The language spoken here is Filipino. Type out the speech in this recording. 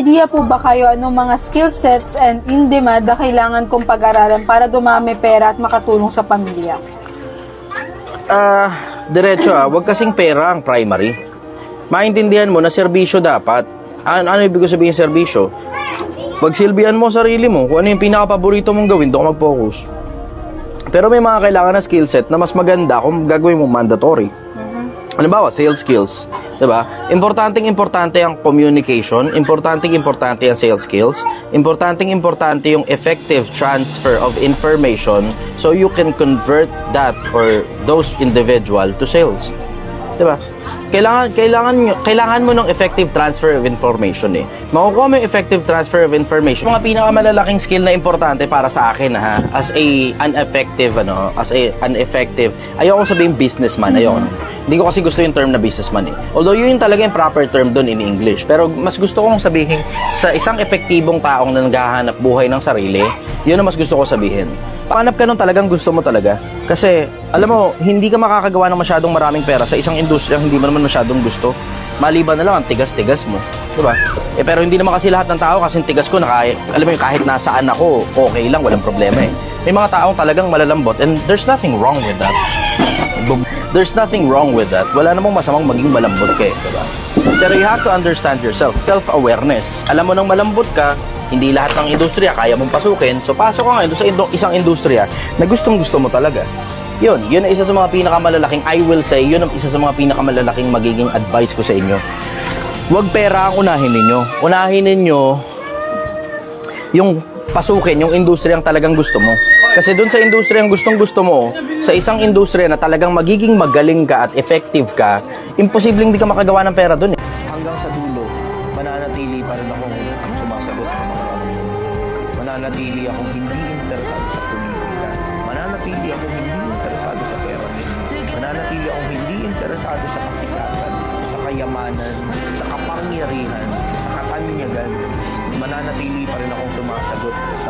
idea po ba kayo anong mga skill sets and in-demand na kailangan kong pag-aralan para dumami pera at makatulong sa pamilya? Ah, diretso ah, wag kasing pera ang primary. Maintindihan mo na serbisyo dapat. Ano, ano ibig sabihin serbisyo? Pagsilbihan mo sarili mo, kung ano yung pinaka-paborito mong gawin, doon mag-focus. Pero may mga kailangan na skill set na mas maganda kung gagawin mo mandatory. Halimbawa, sales skills. 'Di ba? Importanteng importante ang communication, importanteng importante ang sales skills, importanteng importante yung effective transfer of information so you can convert that or those individual to sales. 'Di ba? Kailangan kailangan kailangan mo ng effective transfer of information eh. Makukuha mo yung effective transfer of information. Mga pinakamalalaking skill na importante para sa akin ha, as a ineffective ano, as a ineffective. Ayoko sabihin businessman, ayoko. Hindi ko kasi gusto yung term na businessman eh. Although yun talaga yung proper term doon in English. Pero mas gusto kong sabihin sa isang epektibong taong na naghahanap buhay ng sarili, yun ang mas gusto ko sabihin. Pakanap ka nung talagang gusto mo talaga. Kasi, alam mo, hindi ka makakagawa ng masyadong maraming pera sa isang industriya hindi mo naman masyadong gusto. Maliban na lang ang tigas-tigas mo. Di ba? Eh, pero hindi naman kasi lahat ng tao kasi tigas ko, naka, alam mo yung kahit nasaan ako, okay lang, walang problema eh. May mga taong talagang malalambot and there's nothing wrong with that. There's nothing wrong with that. Wala namang masamang maging malambot ka eh, diba? Pero you have to understand yourself. Self-awareness. Alam mo nang malambot ka, hindi lahat ng industriya kaya mong pasukin. So pasok ka ngayon sa isang industriya na gustong gusto mo talaga. Yun, yun ang isa sa mga pinakamalalaking, I will say, yun ang isa sa mga pinakamalalaking magiging advice ko sa inyo. Huwag pera ang unahin ninyo. Unahin ninyo yung pasukin, yung industriyang talagang gusto mo. Kasi doon sa industriyang gustong gusto mo, sa isang industriya na talagang magiging magaling ka at effective ka, imposibleng di ka makagawa ng pera doon eh. Hanggang sa dulo, mananatili pa rin ako Mananatili akong hindi interesado sa politika. Mananatili akong hindi interesado sa pera. Mananatili akong hindi interesado sa kasikatan, sa kayamanan, sa kapangyarihan, sa katanyagan. Mananatili pa rin akong sumasagot sa